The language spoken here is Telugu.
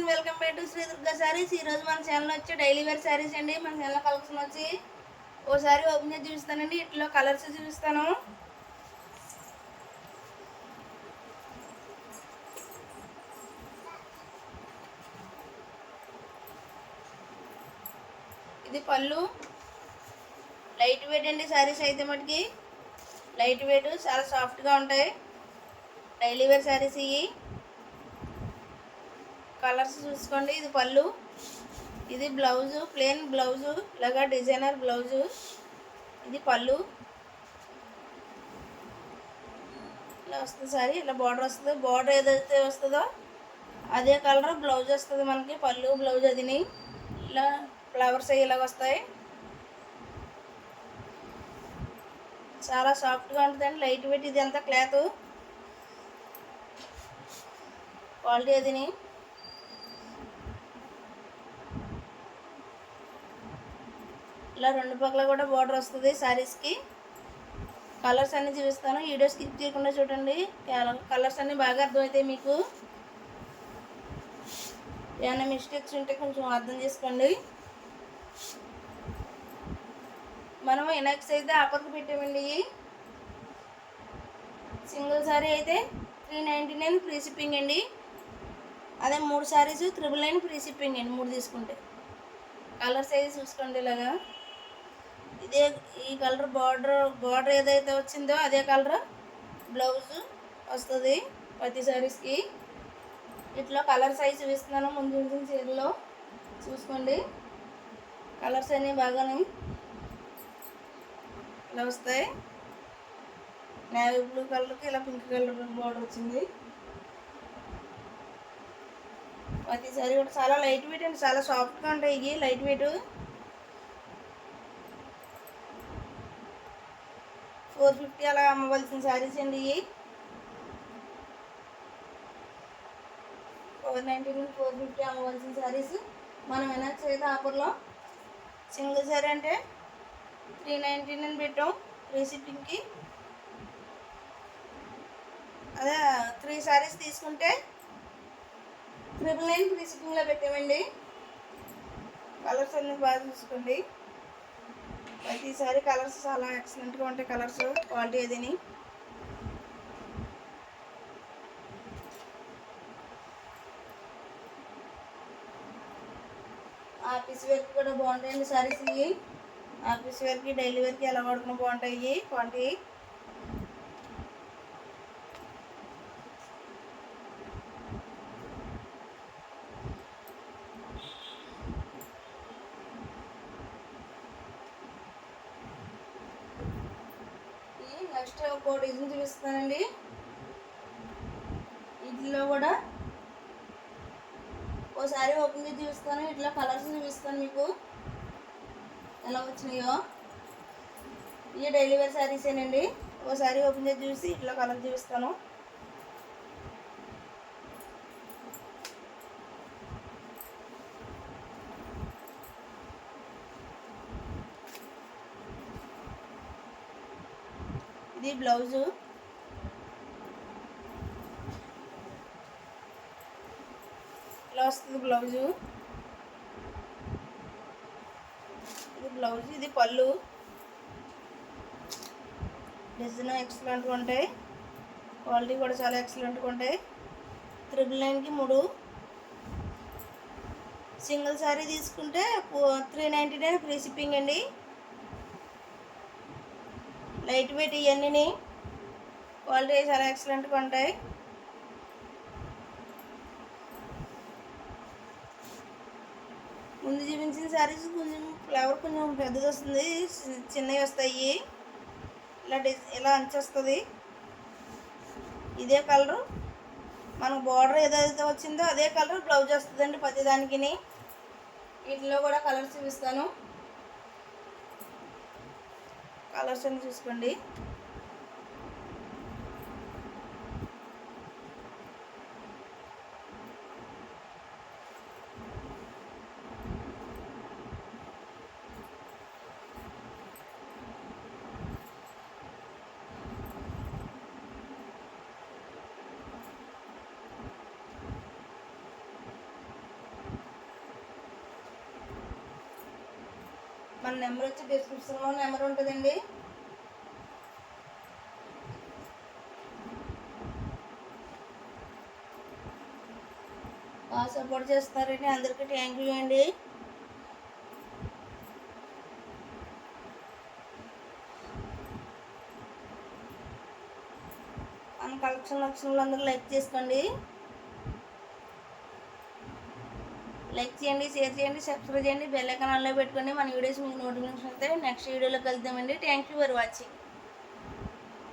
And welcome back to Sri Durga saris ఈ రోజు మన ఛానల్ వచ్చి డైలీ వేర్ శారీస్ అండి. మన ఛానల్ కలెక్షన్ వచ్చి ఓసారి ఓపెన్ చేసి చూపిస్తానండి. ఇట్లో కలర్స్ చూపిస్తాను. ఇది పళ్ళు. లైట్ వెయిట్ అండి శారీస్ అయితే మటుకి. లైట్ వెయిట్ చాలా సాఫ్ట్గా ఉంటాయి. డైలీ వేర్ శారీస్ ఇవి. కలర్స్ చూసుకోండి. ఇది పళ్ళు. ఇది బ్లౌజు ప్లెయిన్ బ్లౌజు ఇలాగా డిజైనర్ బ్లౌజు. ఇది పళ్ళు. ఇలా వస్తుంది సారీ. ఇలా బార్డర్ వస్తుంది. బార్డర్ ఏదైతే వస్తుందో అదే కలర్ బ్లౌజ్ వస్తుంది మనకి. పళ్ళు బ్లౌజ్ అదిని. ఇలా ఫ్లవర్స్ అవి ఇలాగ వస్తాయి. చాలా సాఫ్ట్గా ఉంటుందండి. లైట్ వెయిట్ ఇది అంతా క్లాత్ క్వాలిటీ అదిని. ఇలా రెండు పక్కల కూడా బార్డర్ వస్తుంది శారీస్కి కలర్స్ అన్నీ చూపిస్తాను. వీడియో స్కిప్ చేయకుండా చూడండి. కలర్స్ అన్నీ బాగా అర్థమవుతాయి మీకు. ఏమైనా మిస్టేక్స్ ఉంటే కొంచెం అర్థం చేసుకోండి. మనం ఎనక్స్ అయితే ఆఫర్కి పెట్టామండి. సింగిల్ సారీ అయితే three ninety nine free shipping అండి. అదే మూడు saris triple nine free shipping అండి. మూడు తీసుకుంటే. కలర్స్ అయితే చూసుకోండి ఇలాగా. ఇదే ఈ కలర్ బార్డర్ బార్డర్ ఏదైతే వచ్చిందో అదే కలర్ బ్లౌజ్ వస్తుంది ప్రతి సారీస్కి. ఇట్లా కలర్ సైజ్ చూపిస్తున్నాను ముందు ముందు చీరలో. చూసుకోండి. కలర్స్ అన్నీ బాగానే ఇలా వస్తాయి. నేవీ బ్లూ కలర్కి ఇలా పింక్ కలర్ బార్డర్ వచ్చింది. ప్రతి సారీ కూడా చాలా లైట్ వెయిట్ అండి చాలా సాఫ్ట్గా ఉంటాయి ఇవి లైట్ వెయిట్. ఫోర్ ఫిఫ్టీ అలా అమ్మవలసిన శారీస్ అండి ఇవి. ఫోర్ నైంటీ నుంచి ఫోర్ ఫిఫ్టీ అమ్మవలసిన శారీస్. మనం వినాయక చవితి ఆఫర్లో. సింగిల్ శారీ అంటే త్రీ నైంటీ నైన్ పెట్టాం రీసిప్టింగ్కి అదే త్రీ శారీస్ తీసుకుంటే ట్రిపుల్ నైన్ రీసిప్టింగ్లో పెట్టామండి. కలర్స్ అన్నీ బాగా చూసుకోండి. ప్రతిసారి కలర్స్ చాలా ఎక్సలెంట్గా ఉంటాయి కలర్స్ క్వాలిటీ అదిని. ఆఫీస్ వేర్కి కూడా బాగుంటాయండి సారీస్ ఇవి. ఆఫీస్ వేర్కి డైలీ వేర్కి ఎలా వాడుకున్నా బాగుంటాయి క్వాలిటీ. నెక్స్ట్ డిజైన్ చూపిస్తానండి వీటిలో కూడా ఒకసారి ఓపెన్ చేసి చూపిస్తాను. ఇట్లా కలర్స్ చూపిస్తాను మీకు. ఎలా వచ్చినాయో. ఇవి డైలీ వేర్ శారీసేనండి. ఒకసారి ఓపెన్ చేసి చూసి ఇట్లా కలర్ చూపిస్తాను. ఇది బ్లౌజు. ఇలా వస్తుంది బ్లౌజు. ఇది బ్లౌజ్ ఇది పళ్ళు. డిజైన్ ఎక్సలెంట్గా ఉంటాయి. క్వాలిటీ కూడా చాలా ఎక్సలెంట్గా ఉంటాయి. త్రిబుల్ నైన్కి మూడు. సింగిల్ శారీ తీసుకుంటే three ninety nine free shipping అండి. లైట్ వెయిట్ ఇవన్నీ క్వాలిటీ చాలా ఎక్సలెంట్గా ఉంటాయి. ముందు చూపించిన శారీస్ కొంచెం ఫ్లవర్ కొంచెం పెద్దది వస్తుంది చి- చిన్నవి వస్తాయి. ఇలా డిజ్ ఇలా అంచొస్తుంది ఇదే కలరు మనకు బార్డర్ ఏదైతే వచ్చిందో అదే కలర్ బ్లౌజ్ వస్తుందండి ప్రతి దానికి వీటిలో కూడా కలర్స్ చూపిస్తాను. కలర్స్ అన్ని చూసుకోండి. మన నెంబర్ వచ్చి డిస్క్రిప్షన్లో నెంబర్ ఉంటుందండి. బాగా సపోర్ట్ చేస్తారండి అందరికీ థ్యాంక్ యూ అండి. మన కలెక్షన్ లక్షణాలు అందరూ లైక్ చేసుకోండి. లైక్ చేయండి షేర్ చేయండి సబ్స్క్రైబ్ చేయండి బెల్ ఐకాన్ ఆన్లో పెట్టుకోండి. మన వీడియోస్ మీకు నోటిఫికేషన్ వస్తే నెక్స్ట్ వీడియోలో కలుద్దామండి. Thank you for watching